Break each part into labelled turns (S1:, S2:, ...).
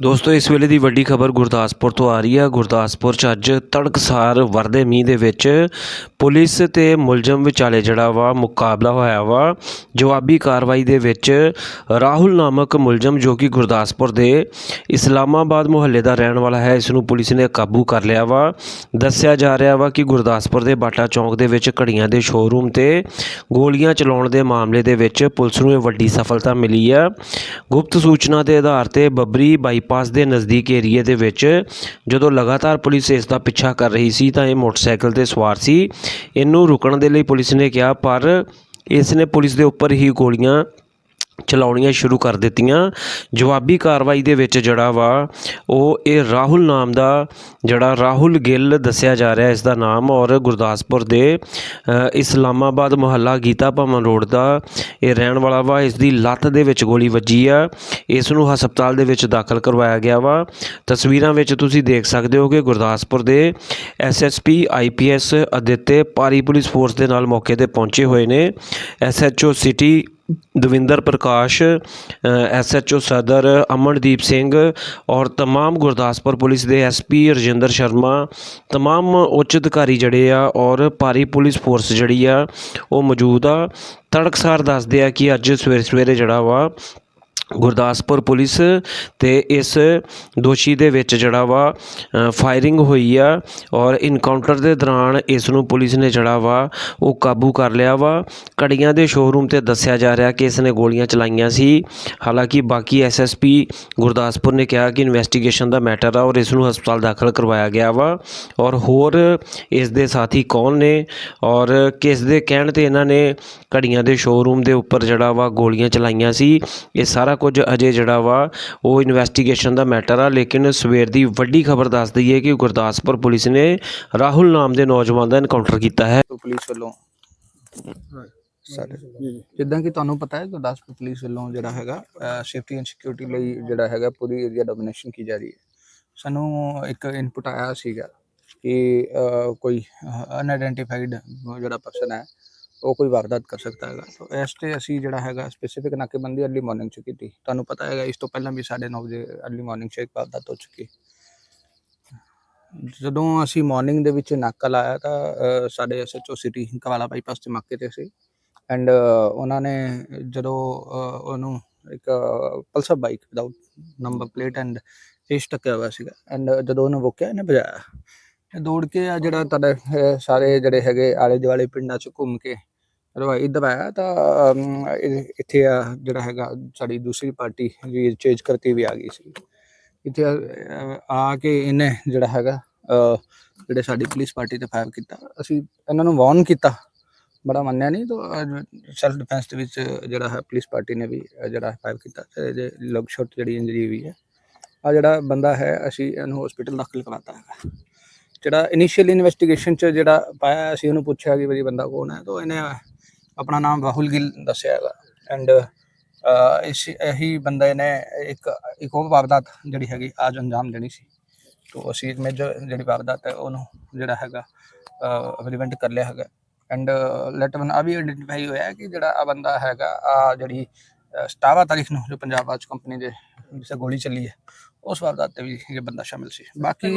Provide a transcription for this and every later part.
S1: ਦੋਸਤੋ, ਇਸ ਵੇਲੇ ਦੀ ਵੱਡੀ ਖਬਰ ਗੁਰਦਾਸਪੁਰ ਤੋਂ ਆ ਰਹੀ ਹੈ ਗੁਰਦਾਸਪੁਰ 'ਚ ਅੱਜ ਤੜਕਸਾਰ ਵਰਦੇ ਮੀਂਹ ਦੇ ਵਿੱਚ ਪੁਲਿਸ ਤੇ ਮੁਲਜ਼ਮ ਵਿਚਾਲੇ ਜਿਹੜਾ ਵਾ ਮੁਕਾਬਲਾ ਹੋਇਆ ਵਾ, ਜਵਾਬੀ ਕਾਰਵਾਈ ਦੇ ਵਿੱਚ ਰਾਹੁਲ ਨਾਮਕ ਮੁਲਜ਼ਮ ਜੋ ਕਿ ਗੁਰਦਾਸਪੁਰ ਦੇ ਇਸਲਾਮਾਬਾਦ ਮੁਹੱਲੇ ਦਾ ਰਹਿਣ ਵਾਲਾ ਹੈ, ਇਸ ਨੂੰ ਪੁਲਿਸ ਨੇ ਕਾਬੂ ਕਰ ਲਿਆ ਵਾ। ਦੱਸਿਆ ਜਾ ਰਿਹਾ ਵਾ ਕਿ ਗੁਰਦਾਸਪੁਰ ਦੇ ਬਾਟਾ ਚੌਂਕ ਦੇ ਵਿੱਚ ਘੜੀਆਂ ਦੇ ਸ਼ੋਰੂਮ ਤੇ ਗੋਲੀਆਂ ਚਲਾਉਣ ਦੇ ਮਾਮਲੇ ਦੇ ਵਿੱਚ ਪੁਲਿਸ ਨੂੰ ਇਹ ਵੱਡੀ ਸਫਲਤਾ ਮਿਲੀ ਆ। ਗੁਪਤ ਸੂਚਨਾ ਦੇ ਆਧਾਰ ਤੇ ਬੱਬਰੀ ਬਾਈਪਾਸ ਦੇ ਨਜ਼ਦੀਕ ਏਰੀਏ ਦੇ ਵਿੱਚ ਜਦੋਂ ਲਗਾਤਾਰ ਪੁਲਿਸ ਇਸ ਦਾ ਪਿੱਛਾ ਕਰ ਰਹੀ ਸੀ ਤਾਂ ਇਹ ਮੋਟਰਸਾਈਕਲ ਤੇ ਸਵਾਰ ਸੀ। ਇਹਨੂੰ ਰੁਕਣ ਦੇ ਲਈ ਪੁਲਿਸ ਨੇ ਕਿਹਾ, ਪਰ ਇਸ ਨੇ ਪੁਲਿਸ ਦੇ ਉੱਪਰ ਹੀ ਗੋਲੀਆਂ ਚਲਾਉਣੀਆਂ ਸ਼ੁਰੂ ਕਰ ਦਿੱਤੀਆਂ। ਜਵਾਬੀ ਕਾਰਵਾਈ ਦੇ ਵਿੱਚ ਜਿਹੜਾ ਵਾ, ਉਹ ਇਹ ਰਾਹੁਲ ਨਾਮ ਦਾ ਜਿਹੜਾ ਰਾਹੁਲ ਗਿੱਲ ਦੱਸਿਆ ਜਾ ਰਿਹਾ, ਇਸ ਦਾ ਨਾਮ, ਔਰ ਗੁਰਦਾਸਪੁਰ ਦੇ ਇਸਲਾਮਾਬਾਦ ਮੁਹੱਲਾ ਗੀਤਾ ਭਵਨ ਰੋਡ ਦਾ ਇਹ ਰਹਿਣ ਵਾਲਾ ਵਾ, ਇਸ ਦੀ ਲੱਤ ਦੇ ਵਿੱਚ ਗੋਲੀ ਵੱਜੀ ਆ। ਇਸ ਨੂੰ ਹਸਪਤਾਲ ਦੇ ਵਿੱਚ ਦਾਖਲ ਕਰਵਾਇਆ ਗਿਆ ਵਾ। ਤਸਵੀਰਾਂ ਵਿੱਚ ਤੁਸੀਂ ਦੇਖ ਸਕਦੇ ਹੋ ਕਿ ਗੁਰਦਾਸਪੁਰ ਦੇ ਐਸਐਸਪੀ ਆਈਪੀਐਸ ਅਦਿੱਤੇ, ਪਾਰੀ ਪੁਲਿਸ ਫੋਰਸ ਦੇ ਨਾਲ ਮੌਕੇ ਤੇ ਪਹੁੰਚੇ ਹੋਏ ਨੇ। SHO city ਦਵਿੰਦਰ ਪ੍ਰਕਾਸ਼ ਐਸਐਚਓ ਸਦਰ ਅਮਨਦੀਪ ਸਿੰਘ ਔਰ तमाम ਗੁਰਦਾਸਪੁਰ ਪੁਲਿਸ ਦੇ ਐਸਪੀ ਰਜਿੰਦਰ ਸ਼ਰਮਾ तमाम ਉੱਚ ਅਧਿਕਾਰੀ ਜਿਹੜੇ ਆ ਔਰ ਭਾਰੀ ਪੁਲਿਸ ਫੋਰਸ ਜਿਹੜੀ ਆ ਉਹ ਮੌਜੂਦ ਆ ਤੜਕਸਾਰ ਦੱਸਦੇ ਆ ਕਿ ਅੱਜ ਸਵੇਰੇ ਸਵੇਰੇ ਜਿਹੜਾ ਵਾ ਗੁਰਦਾਸਪੁਰ ਪੁਲਿਸ ਅਤੇ ਇਸ ਦੋਸ਼ੀ ਦੇ ਵਿੱਚ ਜਿਹੜਾ ਵਾ ਫਾਇਰਿੰਗ ਹੋਈ ਆ ਔਰ ਇਨਕਾਊਂਟਰ ਦੇ ਦੌਰਾਨ ਇਸ ਨੂੰ ਪੁਲਿਸ ਨੇ ਜਿਹੜਾ ਵਾ, ਉਹ ਕਾਬੂ ਕਰ ਲਿਆ ਵਾ। ਕੜੀਆਂ ਦੇ ਸ਼ੋਰੂਮ ਤੇ ਦੱਸਿਆ ਜਾ ਰਿਹਾ ਕਿ ਇਸ ਨੇ ਗੋਲੀਆਂ ਚਲਾਈਆਂ ਸੀ। ਹਾਲਾਂਕਿ ਬਾਕੀ ਐਸਐਸਪੀ ਗੁਰਦਾਸਪੁਰ ਨੇ ਕਿਹਾ ਕਿ ਇਨਵੈਸਟੀਗੇਸ਼ਨ ਦਾ ਮੈਟਰ ਆ ਔਰ ਇਸ ਨੂੰ ਹਸਪਤਾਲ ਦਾਖਲ ਕਰਵਾਇਆ ਗਿਆ ਵਾ ਔਰ ਹੋਰ ਇਸ ਦੇ ਸਾਥੀ ਕੌਣ ਨੇ ਔਰ ਕਿਸ ਦੇ ਕਹਿਣ ਤੇ ਇਹਨਾਂ ਨੇ ਘੜੀਆਂ ਦੇ ਸ਼ੋਰੂਮ ਦੇ ਉੱਪਰ ਜਿਹੜਾ ਵਾ ਗੋਲੀਆਂ ਚਲਾਈਆਂ ਸੀ, ਇਹ ਸਾਰਾ ਕੁਝ ਅਜੇ ਜਿਹੜਾ ਵਾ ਉਹ ਇਨਵੈਸਟੀਗੇਸ਼ਨ ਦਾ ਮੈਟਰ ਆ ਲੇਕਿਨ ਸਵੇਰ ਦੀ ਵੱਡੀ ਖਬਰ ਦੱਸ ਦਈ ਹੈ ਕਿ ਗੁਰਦਾਸਪੁਰ ਪੁਲਿਸ ਨੇ ਰਾਹੁਲ ਨਾਮ ਦੇ ਨੌਜਵਾਨ ਦਾ ਐਨਕਾਊਂਟਰ ਕੀਤਾ ਹੈ।
S2: ਪੁਲਿਸ ਵੱਲੋਂ। ਸਾਡੇ ਜਿੱਦਾਂ ਕਿ ਤੁਹਾਨੂੰ ਪਤਾ ਹੈ ਗੁਰਦਾਸਪੁਰ ਪੁਲਿਸ ਵੱਲੋਂ ਜਿਹੜਾ ਹੈਗਾ ਸੇਫਟੀ ਐਂਡ ਸਿਕਿਉਰਿਟੀ ਲਈ ਜਿਹੜਾ ਹੈਗਾ ਪੂਰੀ ਏਰੀਆ ਡੋਮੀਨੇਸ਼ਨ ਕੀ ਜਾ ਰਹੀ ਹੈ। ਸਾਨੂੰ ਇੱਕ ਇਨਪੁਟ ਆਇਆ ਸੀਗਾ ਕਿ ਕੋਈ ਅਨਆਇਡੈਂਟੀਫਾਈਡ ਜਿਹੜਾ ਪਰਸਨ ਹੈ ਉਹ ਕੋਈ ਵਾਰਦਾਤ ਕਰ ਸਕਦਾ ਹੈਗਾ। ਤਾਂ ਇਸ ਤੇ ਅਸੀਂ ਜਿਹੜਾ ਹੈਗਾ ਸਪੈਸੀਫਿਕ ਨਾਕੇਬੰਦੀ ਅਰਲੀ ਮਾਰਨਿੰਗ ਚ ਕੀਤੀ। ਤੁਹਾਨੂੰ ਪਤਾ ਹੈਗਾ ਇਸ ਤੋਂ ਪਹਿਲਾਂ ਵੀ 9:30 ਵਜੇ ਅਰਲੀ ਮਾਰਨਿੰਗ ਚ ਇੱਕ ਵਾਰਦਾਤ ਹੋ ਚੁੱਕੀ। ਜਦੋਂ ਅਸੀਂ ਮਾਰਨਿੰਗ ਦੇ ਵਿੱਚ ਨਾਕਾ ਲਾਇਆ ਤਾਂ ਅਹ, ਸਾਡੇ ਐਸਐਚਓ ਸਿਟੀ ਕਵਾਲਾ ਬਾਈਪਾਸ ਤੇ ਮੌਕੇ ਤੇ ਸੀ। ਐਂਡ ਉਹਨਾਂ ਨੇ ਜਦੋਂ ਉਹਨੂੰ ਇੱਕ Pulsar bike without number plate and ਇਸ ਟੱਕਿਆ ਹੋਇਆ ਸੀਗਾ। ਐਂਡ ਜਦੋਂ ਉਹਨੂੰ ਰੋਕਿਆ ਇਹਨੇ ਭਜਾਇਆ। ਦੌੜ ਕੇ ਆ ਜਿਹੜਾ ਤੁਹਾਡੇ ਸਾਰੇ ਜਿਹੜੇ ਹੈਗੇ ਆਲੇ ਦੁਆਲੇ ਪਿੰਡਾਂ ਚ ਘੁੰਮ ਕੇ ਰਵਾਈ ਦਬਾਇਆ ਤਾਂ ਇੱਥੇ ਆ ਜਿਹੜਾ ਹੈਗਾ ਸਾਡੀ ਦੂਸਰੀ ਪਾਰਟੀ ਵੀ ਚੇਂਜ ਕਰਤੀ ਵੀ ਆ ਗਈ ਸੀ। ਇੱਥੇ ਆ ਕੇ ਇਹਨੇ ਜਿਹੜਾ ਹੈਗਾ ਜਿਹੜੇ ਸਾਡੀ ਪੁਲਿਸ ਪਾਰਟੀ ਤੇ ਫਾਇਰ ਕੀਤਾ। ਅਸੀਂ ਇਹਨਾਂ ਨੂੰ ਵਾਰਨ ਕੀਤਾ। ਬੜਾ ਮੰਨਿਆ ਨਹੀਂ ਤਾਂ ਸੈਲਫ ਡਿਫੈਂਸ ਦੇ ਵਿੱਚ ਜਿਹੜਾ ਹੈ ਪੁਲਿਸ ਪਾਰਟੀ ਨੇ ਵੀ ਅਹ, ਜਿਹੜਾ ਫਾਇਰ ਕੀਤਾ। ਤੇ ਇਹਦੇ ਲਗ ਸ਼ਾਟ ਜਿਹੜੀ ਇੰਜਰੀ ਹੋਈ ਹੈ। ਆ ਜਿਹੜਾ ਬੰਦਾ ਹੈ ਅਸੀਂ ਇਹਨੂੰ ਹਸਪੀਟਲ ਦਾਖਲ ਕਰਵਾਤਾ ਹੈ ਜਿਹੜਾ ਇਨੀਸ਼ੀਅਲ ਇਨਵੈਸਟੀਗੇਸ਼ਨ ਚ ਜਿਹੜਾ ਪਾਇਆ ਅਸੀਂ ਉਹਨੂੰ ਪੁੱਛਿਆ ਕਿ ਵੀ ਬੰਦਾ ਕੌਣ ਹੈ ਤਾਂ ਇਹਨੇ ਆਪਣਾ ਨਾਮ ਰਾਹੁਲ ਗਿੱਲ ਦੱਸਿਆ ਹੈਗਾ। ਐਂਡ ਇਸ ਇਹੀ ਬੰਦੇ ਨੇ ਇੱਕ ਇੱਕ ਹੋਰ ਵਾਰਦਾਤ ਜਿਹੜੀ ਹੈਗੀ ਅੱਜ ਅੰਜਾਮ ਦੇਣੀ ਸੀ। ਤੋਂ ਅਸੀਂ ਮੇਜਰ ਜਿਹੜੀ ਵਾਰਦਾਤ ਹੈ ਉਹਨੂੰ ਜਿਹੜਾ ਹੈਗਾ ਰਿਵੈਂਟ ਕਰ ਲਿਆ ਹੈਗਾ। ਐਂਡ ਲੈਟ ਵਨ ਆ ਵੀ ਆਇਡੈਂਟੀਫਾਈ ਹੋਇਆ ਕਿ ਜਿਹੜਾ ਆ ਬੰਦਾ ਹੈਗਾ ਆ ਜਿਹੜੀ ਅਹ, 17 ਤਾਰੀਖ ਨੂੰ ਜੋ ਪੰਜਾਬ ਰਾਜ ਕੰਪਨੀ ਦੇ ਜਿਸੇ ਗੋਲੀ ਚੱਲੀ ਹੈ ਉਸ ਵਾਰਦਾਤ ਤੇ ਵੀ ਇਹ ਬੰਦਾ ਸ਼ਾਮਿਲ ਸੀ। ਬਾਕੀ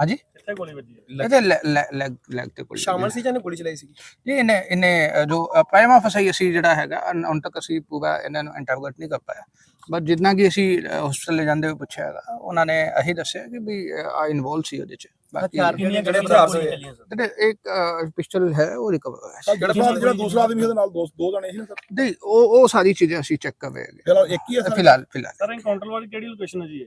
S2: ਹਾਂਜੀ?
S3: ਕਿੱਥੇ ਗੋਲੀ ਵੱਜੀ ਹੈ।
S2: ਇਹਦੇ ਲੈਗ ਲੈਗ ਤੇ ਗੋਲੀ
S3: ਸ਼ਾਮਲ ਸੀ ਜਾਂ ਨੇ ਗੋਲੀ ਚਲਾਈ ਸੀ
S2: ਜੀ ਇਹਨੇ ਇਹਨੇ ਜੋ ਪ੍ਰਾਈਮਾ ਫਸਾਈ ਅਸੀਂ ਜਿਹੜਾ ਹੈਗਾ ਹੁਣ ਤੱਕ ਅਸੀਂ ਪੂਰਾ ਇਹਨਾਂ ਨੂੰ ਇੰਟਰੋਗੇਟ ਨਹੀਂ ਕਰ ਪਾਇਆ। ਬਟ ਜਿੰਨਾ ਕਿ ਅਸੀਂ ਹਸਪੀਟਲ ਲੈ ਜਾਂਦੇ ਹੋਏ ਪੁੱਛਿਆ ਹੈਗਾ ਉਹਨਾਂ ਨੇ ਇਹੀ ਦੱਸਿਆ ਕਿ ਵੀ ਆ ਇਨਵੋਲਵ ਸੀ ਉਹਦੇ ਚ। ਬਾਕੀ
S3: ਕਿੰਨੀਆਂ ਕਿਹੜੇ ਹਥਿਆਰ ਸੀ।
S2: ਜਿਹੜੇ ਇੱਕ ਪਿਸਟਲ ਹੈ ਉਹ ਰਿਕਵਰ ਹੋਇਆ ਸੀ।
S4: ਜਿਹੜਾ ਦੂਸਰਾ ਆਦਮੀ ਉਹਦੇ ਨਾਲ ਦੋ ਦੋ ਜਣੇ ਸੀ ਨਾ ਸਰ?
S2: ਨਹੀਂ ਉਹ ਉਹ ਸਾਰੀ ਚੀਜ਼ਾਂ ਅਸੀਂ ਚੈੱਕ ਕਰ ਰਹੇ ਹੈਗੇ।
S4: ਫਿਲਹਾਲ ਇੱਕ ਹੀ ਹੈ ਸਰ?
S2: ਫਿਲਹਾਲ ਫਿਲਹਾਲ।
S3: ਸਰ ਐਨਕਾਊਂਟਰ ਵਾਲੀ ਕਿਹੜੀ ਲੋਕੇਸ਼ਨ ਹੈ ਜੀ ਇਹ?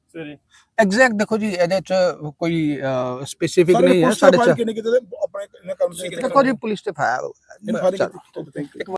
S3: ਸਵੇਰੇ
S2: ਐਗਜ਼ੈਕਟ ਦੇਖੋ ਜੀ ਇਹਦੇ ਚ ਕੋਈ ਸਪੈਸੀਫਿਕ
S5: ਸਾਰੇ
S2: ਨਹੀਂ ਹੈ
S5: ਪੁਲਿਸ
S2: ਸਾਡੇ ਚ
S5: ਕਿੰਨੇ ਕਿਤੇ ਆਪਣੇ ਕੰਮ ਸੇ
S2: ਦੇਖੋ ਜੀ ਪੁਲਿਸ ਤੇ ਫਾਇਰ